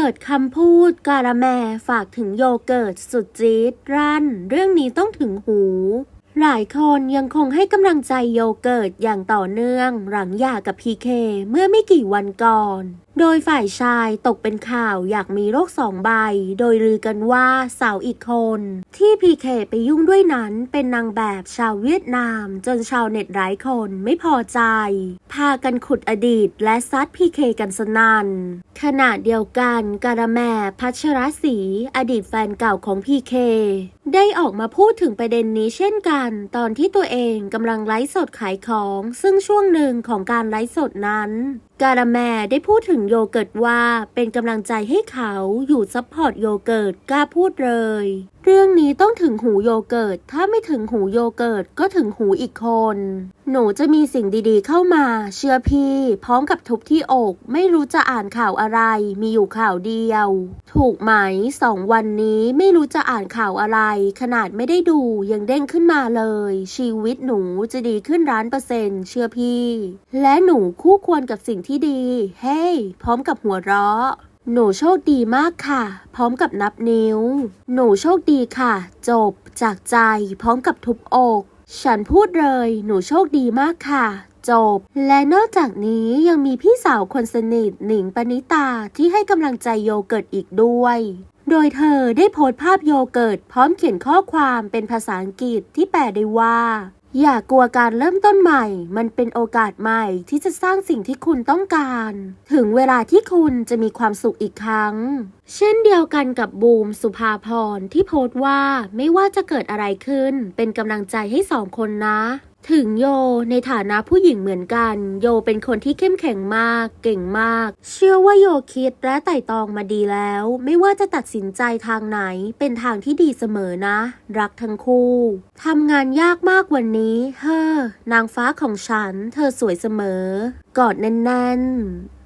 ปิดคำพูดการาแมฝากถึงโยเกิร์ตสุดจี๊ดรั่น เรื่องนี้ต้องถึงหู หลายคนยังคงให้กำลังใจโยเกิร์ตอย่างต่อเนื่องหลังหย่ากับพีเคเมื่อไม่กี่วันก่อน โดยฝ่ายชายตกเป็นข่าวอยากมีโรคสองใบ โดยลือกันว่าสาวอีกคน ที่พีเคไปยุ่งด้วยนั้นเป็นนางแบบชาวเวียดนาม จนชาวเน็ตหลายคนไม่พอใจ พากันขุดอดีตและซัดพีเคกันสนัน่นขณะเดียวกันการแมพัชรศรีอดีตแฟนเก่าของพีเค ได้ออกมาพูดถึงประเด็นนี้เช่นกัน ตอนที่ตัวเองกำลังไลฟ์สดขายของ ซึ่งช่วงหนึ่งของการไลฟ์สดนั้น การะแมได้พูดถึงโยเกิร์ตว่าเป็นกำลังใจให้เขาอยู่ซัพพอร์ตโยเกิร์ตกล้าพูดเลย เรื่องนี้ต้องถึงหูโยเกิร์ตถ้าไม่ถึงหูโยเกิร์ตก็ถึงหูอีกคน หนูจะมีสิ่งดีๆเข้ามา เชื่อพี่ พร้อมกับทุบที่อก ไม่รู้จะอ่านข่าวอะไร มีอยู่ข่าวเดียว ถูกไหมสองวันนี้ไม่รู้จะอ่านข่าวอะไร ขนาดไม่ได้ดูยังเด้งขึ้นมาเลย ชีวิตหนูจะดีขึ้นร้านเปอร์เซ็นต์เชื่อพี่ และหนูคู่ควรกับสิ่งที่ดี เฮ้ hey, พร้อมกับหัวเราะ หนูโชคดีมากค่ะ พร้อมกับนับนิ้ว หนูโชคดีค่ะ จบ จากใจ พร้อมกับทุบอก ฉันพูดเลย หนูโชคดีมากค่ะจบ และนอกจากนี้ยังมีพี่สาวคนสนิทหนิงปณิตาที่ให้กำลังใจโยเกิร์ตอีกด้วย โดยเธอได้โพสต์ภาพโยเกิร์ตพร้อมเขียนข้อความเป็นภาษาอังกฤษที่แปลได้ว่า อย่ากลัวการเริ่มต้นใหม่ มันเป็นโอกาสใหม่ที่จะสร้างสิ่งที่คุณต้องการ ถึงเวลาที่คุณจะมีความสุขอีกครั้ง เช่นเดียวกันกับบูมสุภาพรที่โพสต์ว่าไม่ว่าจะเกิดอะไรขึ้น เป็นกำลังใจให้สองคนนะ ถึงโยในฐานะผู้หญิงเหมือนกัน โยเป็นคนที่เข้มแข็งมาก เก่งมาก เชื่อว่าโยคิดและไต่ตองมาดีแล้ว ไม่ว่าจะตัดสินใจทางไหนเป็นทางที่ดีเสมอนะ รักทั้งคู่ทำงานยากมากวันนี้ เฮ้อนางฟ้าของฉัน เธอสวยเสมอ กอดแน่นๆ